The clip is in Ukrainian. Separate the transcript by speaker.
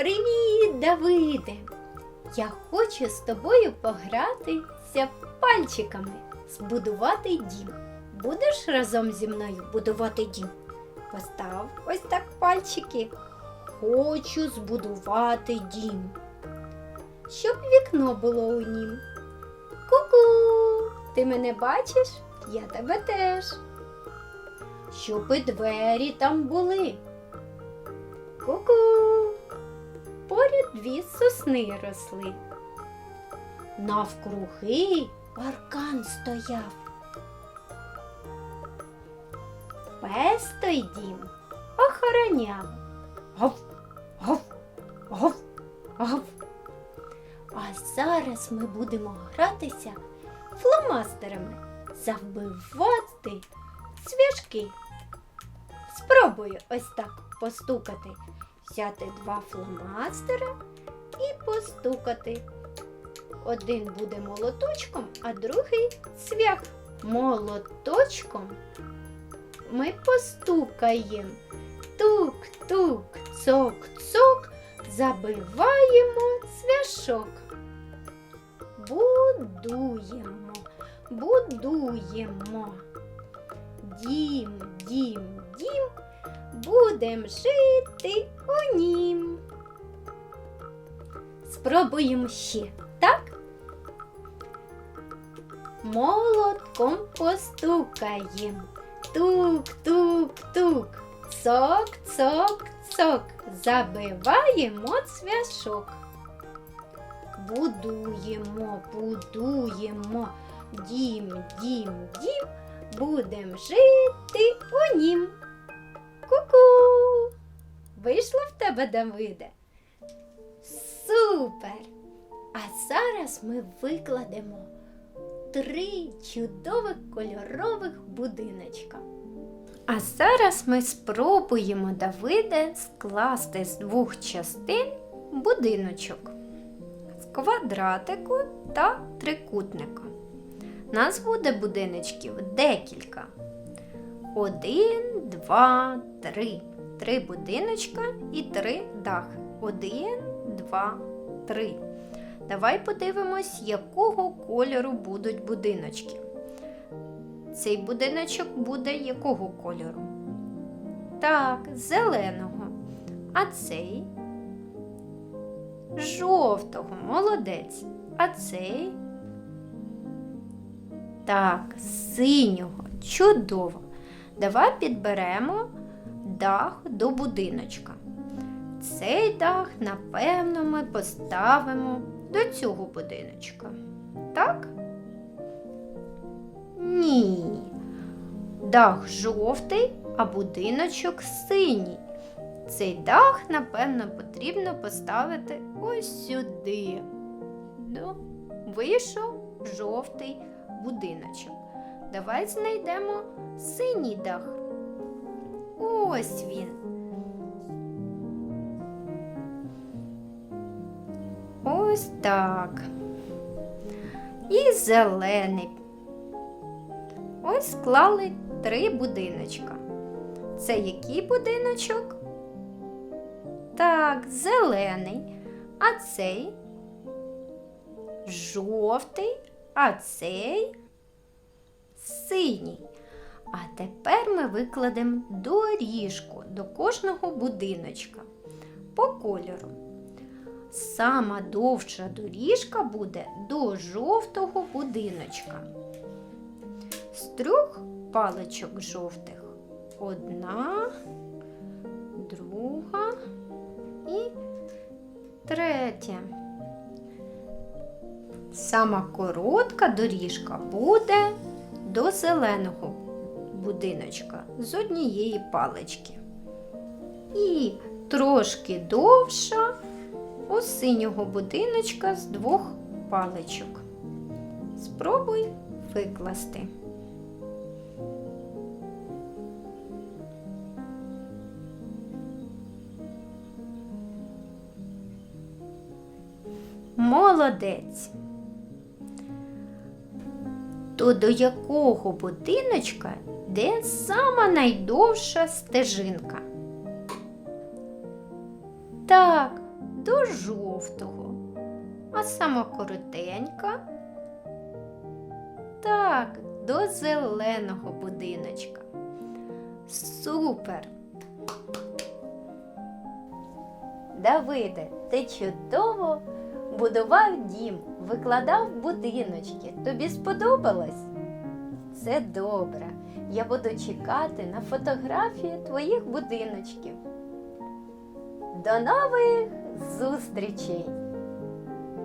Speaker 1: Привіт, Давиде! Я хочу з тобою погратися пальчиками, збудувати дім. Будеш разом зі мною будувати дім? Постав ось так пальчики. Хочу збудувати дім. Щоб вікно було у нім. Ку-ку! Ти мене бачиш? Я тебе теж. Щоб і двері там були. Ку-ку! Дві сосни росли. Навкруги паркан стояв. Пес той дім охороняв. Гов, гов, гов, гов. А зараз ми будемо гратися фломастерами, завбивати цвяшки. Спробую ось так постукати, взяти два фломастера і постукати. Один буде молоточком, а другий цвях. Молоточком ми постукаємо. Тук-тук, цок-цок, забиваємо цвяшок. Будуємо, будуємо. Дім, дім, дім, будем жити у нім. Спробуємо ще, так? Молотком постукаєм. Тук-тук-тук. Цок, цок, цок. Забиваємо цвяшок. Будуємо, будуємо. Дім, дім, дім. Будем жити у нім. Ку-ку! Вийшло в тебе, Давиде? Супер! А зараз ми викладемо три чудових кольорових будиночка. А зараз ми спробуємо Давиде скласти з двох частин будиночок з квадратику та трикутника. Нас буде будиночків декілька. Один, два, три. Три будиночка і три дахи. Один, два, три. Давай подивимось, якого кольору будуть будиночки. Цей будиночок буде якого кольору? Так, зеленого. А цей жовтого, молодець. А цей так, синього, чудово. Давай підберемо дах до будиночка. Цей дах, напевно, ми поставимо до цього будиночка. Так? Ні. Дах жовтий, а будиночок синій. Цей дах, напевно, потрібно поставити ось сюди. Ну, вийшов жовтий будиночок. Давай знайдемо синій дах. Ось він. Ось так. І зелений. Ось склали три будиночка. Це який будиночок? Так, зелений. А цей жовтий, а цей синій. А тепер ми викладемо доріжку до кожного будиночка по кольору. Сама довша доріжка буде до жовтого будиночка. З трьох паличок жовтих. Одна, друга і третя. Сама коротка доріжка буде до зеленого будиночка з однієї палички. І трошки довша у синього будиночка з двох паличок. Спробуй викласти. Молодець. То до якого будиночка де сама найдовша стежинка? Так, до жовтого. А сама коротенька? Так, до зеленого будиночка. Супер! Давиде, ти чудово будував дім, викладав будиночки. Тобі сподобалось? Це добре. Я буду чекати на фотографії твоїх будиночків. До нових зустрічей!